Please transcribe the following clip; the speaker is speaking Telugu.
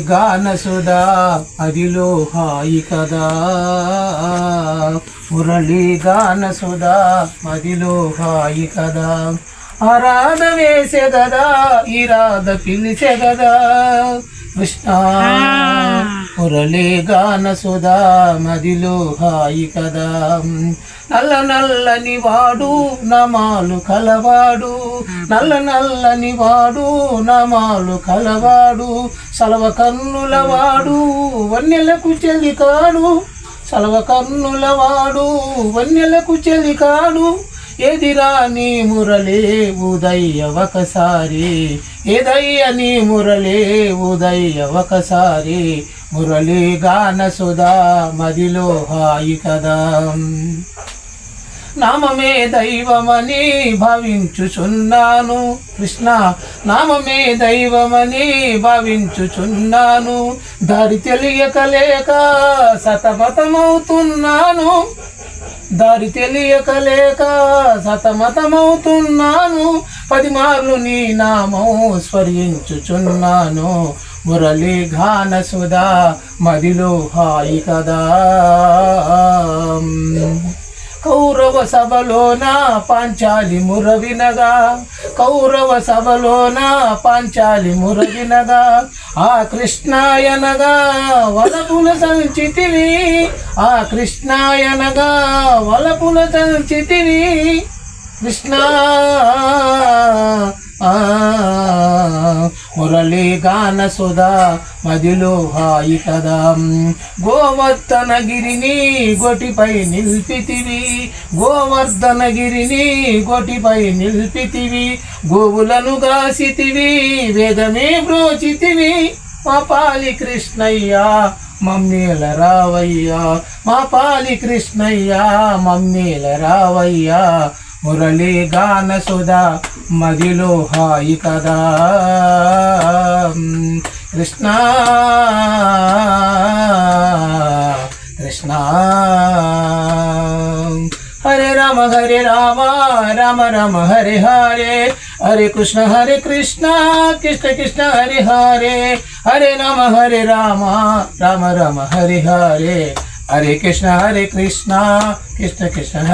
గానసుదా అదిలో హాయి కదా. మురళి గానసుదా సుధా హాయి కదా. ఆరాధ వేసే కదా ఈ రాధ పిలిచే కదా కృష్ణ మురళి గాన సుధా మదిలో హాయి కదా. నల్ల నల్లని వాడు నమాలు కలవాడు. నల్ల నల్లని వాడు నమాలు కలవాడు. సలవ కన్నుల వాడు వన్నెలకు చెలికాడు సలవ కన్నుల వాడు వన్నెలకు చెలికాడు ఎదిరా నీ మురళే ఉదయ్య ఒకసారి. ఎదయ్య నీ మురళే ఉదయ్య ఒకసారి. మురళీ గాన సుధా మదిలో హాయి కదా. నామమే దైవమని భావించుచున్నాను. కృష్ణ నామమే దైవమని భావించుచున్నాను. దారి తెలియకలేక సతమతమవుతున్నాను. దారి తెలియకలేక సతమతమవుతున్నాను. పది మార్లు నీ నామం స్మరించుచున్నాను. మురళి ఘాన సుధా మదిలో హాయి కదా. కౌరవ సభలోన పాంచాలి మురవినగా కౌరవ సభలోన పాంచాలి మురవినగా ఆ కృష్ణాయనగా వలపుల సంచితివి ఆ కృష్ణాయనగా వలపుల సంచితివి. కృష్ణ ఆ, మురళి గాన సుధా మదిలో హాయి కదా గోవర్ధనగిరిని గొటిపై నిల్పితివి గోవర్ధనగిరిని గొటిపై నిల్పితివి గోవులను గాసితివి వేదమే బ్రోచితివి. మా పాలి కృష్ణయ్యా మమ్మీల రావయ్యా. మా పాలి కృష్ణయ్యా మమ్మీల రావయ్యా. మురళి గాన సుధా మదిలో హాయి కదా. కృష్ణ కృష్ణ. హరే రామ హరే రామ రామ రామ హరే హరే. హరే కృష్ణ హరే కృష్ణ కృష్ణ కృష్ణ హరే హరే. హరే రామ హరే రామ రామ రామ హరే హరే. హరే కృష్ణ హరే కృష్ణ కృష్ణ కృష్ణ